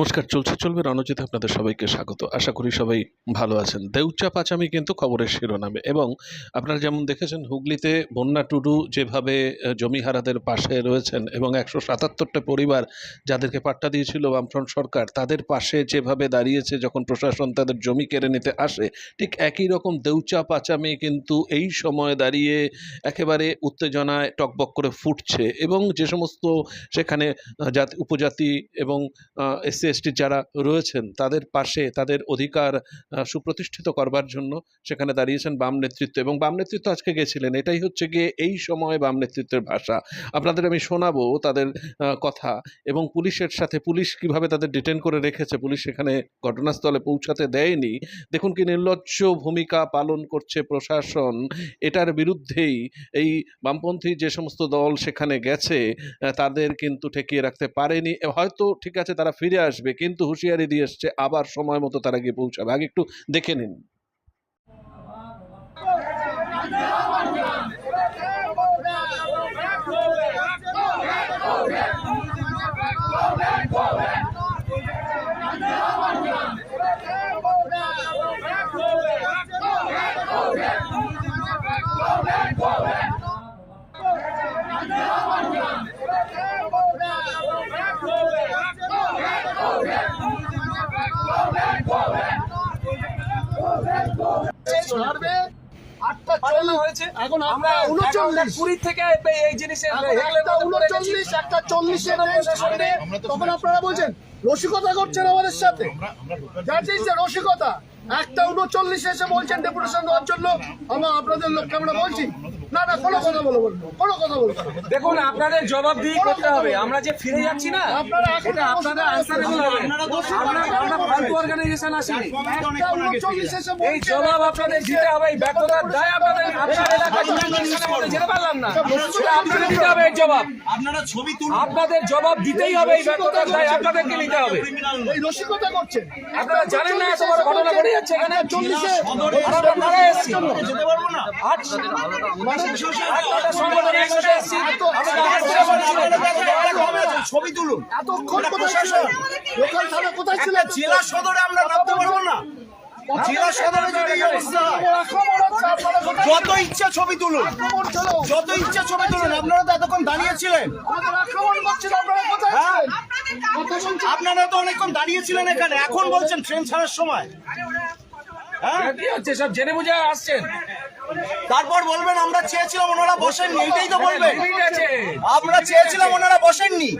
নমস্কার, চলছে, চলবে রণজিৎ, আপনাদের সবাইকে স্বাগত। আশা করি সবাই ভালো আছেন। দেউচা পাচামি কিন্তু খবরের শিরোনামে এবং আপনারা যেমন দেখেছেন, হুগলিতে বন্যা টুডু যেভাবে জমিহারাদের পাশে রয়েছেন এবং একশো সাতাত্তরটা পরিবার যাদেরকে পাট্টা দিয়েছিল বামফ্রন্ট সরকার, তাদের পাশে যেভাবে দাঁড়িয়েছে যখন প্রশাসন তাদের জমি কেড়ে নিতে আসে, ঠিক একই রকম দেউচা পাচামি কিন্তু এই সময় দাঁড়িয়ে একেবারে উত্তেজনায় টকবক করে ফুটছে এবং যে সমস্ত সেখানে জাতি, উপজাতি এবং এসসি এসটি যারা রয়েছেন, তাদের পাশে তাদের অধিকার সুপ্রতিষ্ঠিত করবার জন্য সেখানে দাঁড়িয়েছেন বাম নেতৃত্ব এবং বাম নেতৃত্ব আজকে গেছিলেন। এটাই হচ্ছে গিয়ে এই সময় বাম নেতৃত্বের ভাষা। আপনাদের আমি শোনাবো তাদের কথা এবং পুলিশের সাথে পুলিশ কীভাবে তাদের ডিটেন করে রেখেছে, পুলিশ সেখানে ঘটনাস্থলে পৌঁছাতে দেয়নি। দেখুন কি নির্লজ্জ ভূমিকা পালন করছে প্রশাসন। এটার বিরুদ্ধেই এই বামপন্থী যে সমস্ত দল সেখানে গেছে তাদের কিন্তু ঠেকিয়ে রাখতে পারেনি। হয়তো ঠিক আছে তারা ফিরে আসবে। কিন্তু হুঁশিয়ারি দিয়ে এসছে আবার সময় মতো তারা গিয়ে পৌঁছাবে। আগে একটু দেখে নিন। ছাড়বে আটটা চল্লিশ। হয়েছে। এখন আমরা আমরা উনচল্লিশ কুড়ি থেকে এই- জিনিসের একটা চল্লিশের তখন আপনারা বলছেন রসিকতা করছেন আমাদের সাথে। রসিকতা। একটা উনচল্লিশে এসে বলছেন ডেপুটেশন দেওয়ার জন্য। আমরা আপনাদের লক্ষ্যে আমরা বলছি। না না কোনো কথা বলব বলব কোনো কথা বলব দেখুন আপনাদের জবাব দিয়ে করতে হবে। আমরা যে ফিরে যাচ্ছি না আপনারা এখন আপনাদের আনসারেবল হবে। আমরা আমরা ফালতু অর্গানাইজেশন আসিনি। একটা উনচল্লিশ এসে এই জবাব আপনাদের দিতে হবে। এই ব্যর্থতার দায় আপনাদের মধ্যে যেতে পারলাম না। সেটা আপনাদের দিতে হবে এই জবাব। আপনারা ছবি তুলুন। আপনাদের জবাব দিতেই হবে এই ব্যর্থতার দায়। আপনাদেরকে নিতে হবে। এই রসিকতা করছেন। আপনারা জানেন না এত বড় ঘটনা ঘটে যাচ্ছে এখানে। চল্লিশে আমরা এসেছি। যেতে পারব না। আট ছবি তুলুন এতক্ষণ কোথায় লোকাল থানা কোথায় ছিলেন জেলা সদরে আমরা নামতে পারব না জেলা সদরে যদি অবস্থা হয়, যত ইচ্ছা ছবি তুলুন যত ইচ্ছা ছবি তুলুন আপনারা তো এতক্ষণ দাঁড়িয়েছিলেন হ্যাঁ? আপনারা তো অনেকক্ষণ দাঁড়িয়েছিলেন এখানে এখন বলছেন ট্রেন ছাড়ার সময় হ্যাঁ কি হচ্ছে সব জেনে বুঝে আসছেন তারপর বলবেন আমরা চেয়েছিলাম ওনারা বসেননি এইটাই তো বলবেন। আমরা চেয়েছিলাম ওনারা বসেননি।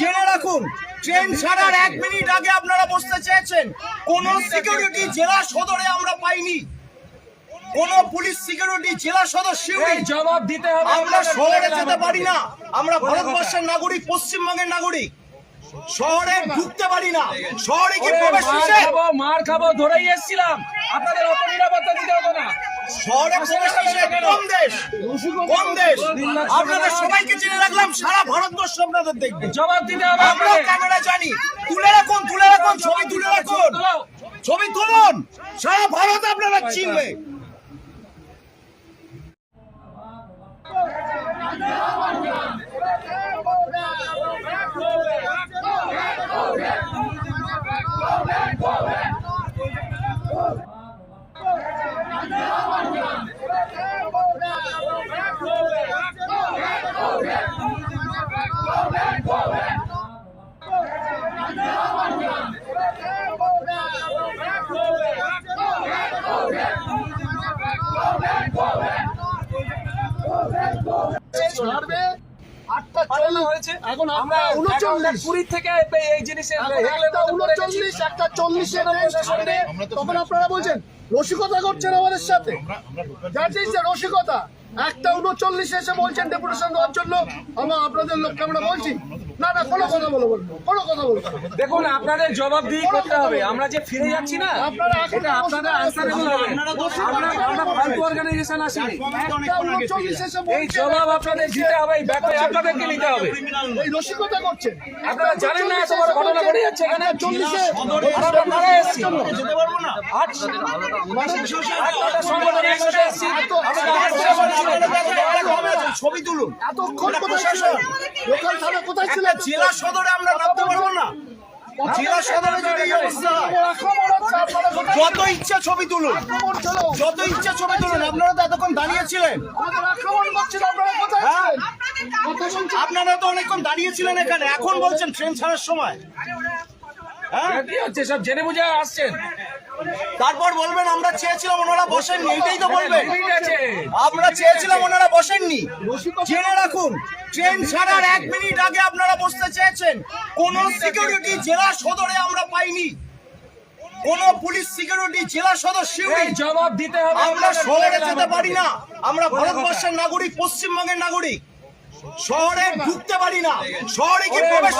জেনে রাখুন ট্রেন ছাড়ার এক মিনিট আগে আপনারা বসতে চেয়েছেন। কোন সিকিউরিটি জেলা সদরে আমরা পাইনি। কোন পুলিশ সিকিউরিটি জেলা জবাব দিতে হবে আমরা শহরে যেতে পারি না। আমরা ভারতবর্ষের নাগরিক পশ্চিমবঙ্গের নাগরিক। শহরে ঢুকতে পারি না। শহরে কি প্রবেশ মার খাব ধরেই এসেছিলাম। আপনাদের অত নিরাপত্তা দিতে হবে না। শহরে প্রবেশ নিষেধ দেশ আপনাদের সবাইকে চিনে রাখলাম সারা ভারতবর্ষ আপনাদের দেখবে। জবাব দিতে হবে আমরা ক্যামেরা জানি। তুলে রাখুন তুলে রাখুন ছবি তুলে রাখুন। ছবি তুলুন। সারা ভারত আপনারা চিনবে। পাঠানো হয়েছে। এখন আমরা উনচল্লিশ। কুড়ি থেকে এই- জিনিসের উনচল্লিশ একটা চল্লিশের তখন আপনারা বলছেন রসিকতা করছেন আমাদের সাথে। রসিকতা। একটা উনচল্লিশ এসে বলছেন ডেপুটেশন দেওয়ার জন্য। আমরা আপনাদের লোককে আমরা বলছি কোনো কথা বলব বলব কোনো কথা বলব দেখুন আপনাদের জবাব দিয়ে করতে হবে। আমরা যে ফিরে যাচ্ছি না আপনারা এটা আপনাদের আনসারেবল হবে আমরা আমরা ফালতু অর্গানাইজেশন আসিনি। একটা উনচল্লিশ এসে এই জবাব আপনাদের দিতে হবে এই ব্যর্থতা আপনাদেরকে নিতে হবে। এই রসিকতা করছেন। আপনারা জানেন না এত বড় ঘটনা ঘটে যাচ্ছে এখানে? চল্লিশে আর এসেছি। যেতে আট সংগঠন একসাথে এসেছি। আমরা দাঁড়ায় বসে ছবি তুলুন। এতক্ষণ কোথায় ছিলেন? লোকাল থানা কোথায় ছিলেন? জেলা সদরে আমরা নামতে পারব না। জেলা সদরে যদি এই অবস্থা যত ইচ্ছা ছবি তুলুন, যত ইচ্ছা ছবি তুলুন, আপনারা তো এতক্ষণ দাঁড়িয়েছিলেন। হ্যাঁ? আপনারা তো অনেকক্ষণ দাঁড়িয়েছিলেন এখানে, এখন বলছেন ট্রেন ছাড়ার সময়। হ্যাঁ? সব জেনে বুঝে আসছেন। তারপর বলবেন আমরা চেয়েছিলাম ওনারা বসেননি এইটাই তো বলবেন। আমরা চেয়েছিলাম ওনারা বসেননি। জেনে রাখুন ট্রেন ছাড়ার এক মিনিট আগে আপনারা বসতে চেয়েছেন। কোন সিকিউরিটি জেলা সদরে আমরা পাইনি। কোন পুলিশ সিকিউরিটি জেলা সদর এই জবাব দিতে হবে আমরা শহরে বলে যেতে পারি না। আমরা ভারতবর্ষের নাগরিক পশ্চিমবঙ্গের নাগরিক। শহরে ঢুকতে পারি না। শহরে কি প্রবেশ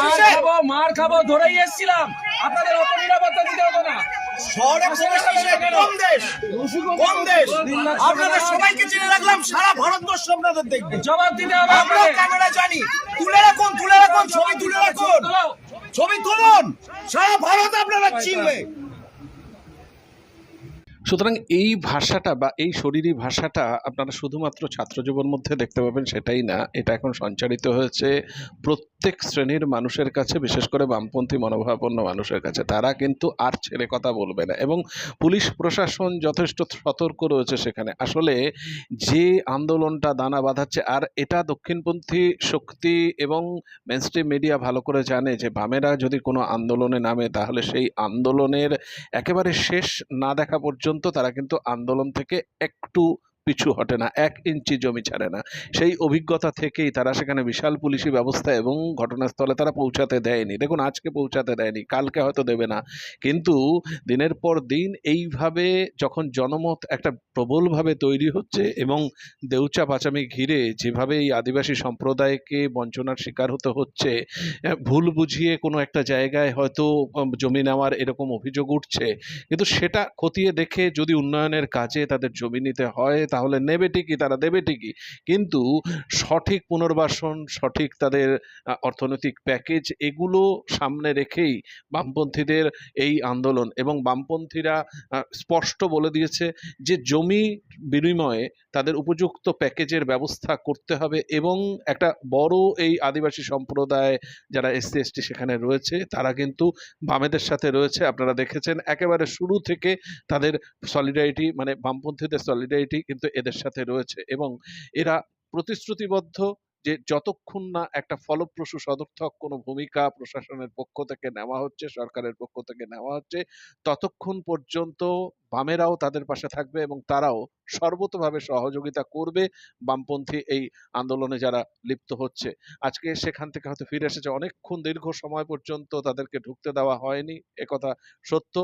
মার খাব ধরেই এসেছিলাম। আপনাদের অত নিরাপত্তা দিতে হতো না শহরে প্রবেশ দেশ কোন? দেশ আপনাদের সবাইকে চিনে রাখলাম সারা ভারতবর্ষ আপনাদের দেখবে। জবাব দিতে হবে আমরা আপনাদের জানি। তুলে রাখুন তুলে রাখুন ছবি তুলে রাখুন। ছবি তুলুন। সারা ভারত আপনারা চিনবে। সুতরাং এই ভাষাটা বা এই শরীরী ভাষাটা আপনারা শুধুমাত্র ছাত্র জীবন মধ্যে দেখতে পাবেন সেটাই না। এটা এখন সঞ্চারিত হয়েছে প্রত্যেক শ্রেণির মানুষের কাছে, বিশেষ করে বামপন্থী মনোভাবাপন্ন মানুষের কাছে, তারা কিন্তু আর ছেড়ে কথা বলবে না। এবং পুলিশ প্রশাসন যথেষ্ট সতর্ক রয়েছে সেখানে। আসলে যে আন্দোলনটা দানা বাঁধাচ্ছে, আর এটা দক্ষিণপন্থী শক্তি এবং মেনস্ট্রিম মিডিয়া ভালো করে জানে যে, বামেরা যদি কোনো আন্দোলনে নামে, তাহলে সেই আন্দোলনের একেবারে শেষ না দেখা পর্যন্ত তারা কিন্তু আন্দোলন থেকে একটু পিছু হটে না, এক ইঞ্চি জমি ছাড়ে না। সেই অভিজ্ঞতা থেকেই তারা সেখানে বিশাল পুলিশি ব্যবস্থা এবং ঘটনাস্থলে তারা পৌঁছাতে দেয়নি। দেখুন, আজকে পৌঁছাতে দেয়নি, কালকে হয়তো দেবে না। কিন্তু দিনের পর দিন এইভাবে যখন জনমত একটা প্রবলভাবে তৈরি হচ্ছে এবং দেউচা পাচামি ঘিরে যেভাবে এই আদিবাসী সম্প্রদায়কে বঞ্চনার শিকার হতে হচ্ছে ভুল বুঝিয়ে কোনো একটা জায়গায় হয়তো জমি নেওয়ার এরকম অভিযোগ উঠছে। কিন্তু সেটা খতিয়ে দেখে যদি উন্নয়নের কাজে তাদের জমি নিতে হয় তাহলে নেবে ঠিকই, তারা দেবে ঠিকই। কিন্তু সঠিক পুনর্বাসন, সঠিক তাদের অর্থনৈতিক প্যাকেজ এগুলো সামনে রেখেই বামপন্থীদের এই আন্দোলন এবং বামপন্থীরা স্পষ্ট বলে দিয়েছে যে জমি বিনিময়ে তাদের উপযুক্ত প্যাকেজের ব্যবস্থা করতে হবে এবং একটা বড় এই আদিবাসী সম্প্রদায় যারা এসসি, এসটি সেখানে রয়েছে, তারা কিন্তু বামেদের সাথে রয়েছে। আপনারা দেখেছেন, একেবারে শুরু থেকে তাদের সলিডারিটি মানে বামপন্থীদের সলিডারিটি কিন্তু এদের সাথে রয়েছে এবং এরা প্রতিশ্রুতিবদ্ধ যে যতক্ষণ না একটা ফলপ্রসূ সদর্থক কোনো ভূমিকা প্রশাসনের পক্ষ থেকে নেওয়া হচ্ছে, সরকারের পক্ষ থেকে নেওয়া হচ্ছে, ততক্ষণ পর্যন্ত বামেরাও তাদের পাশে থাকবে এবং তারাও সর্বতভাবে সহযোগিতা করবে বামপন্থী এই আন্দোলনে যারা লিপ্ত হচ্ছে। আজকে সেখান থেকে হয়তো ফিরে এসেছে। অনেকক্ষণ দীর্ঘ সময় পর্যন্ত তাদেরকে ঢুকতে দেওয়া হয়নি একথা সত্য।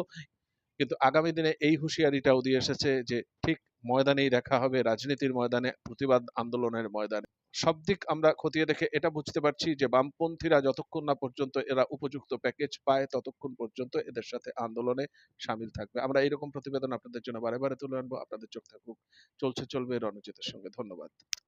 কিন্তু আগামী দিনে এই হুঁশিয়ারিটাও দিয়ে এসেছে যে ঠিক ময়দানেই দেখা হবে, রাজনীতির ময়দানে, প্রতিবাদ আন্দোলনের ময়দানে। সব দিক আমরা খতিয়ে দেখে এটা বুঝতে পারছি যে বামপন্থীরা যতক্ষণ না পর্যন্ত এরা উপযুক্ত প্যাকেজ পায়, ততক্ষণ পর্যন্ত এদের সাথে আন্দোলনে সামিল থাকবে। আমরা এরকম প্রতিবেদন আপনাদের জন্য বারে বারে তুলে আনব। আপনাদের চোখ থাকুক। চলছে, চলবে রণজিতের সঙ্গে। ধন্যবাদ।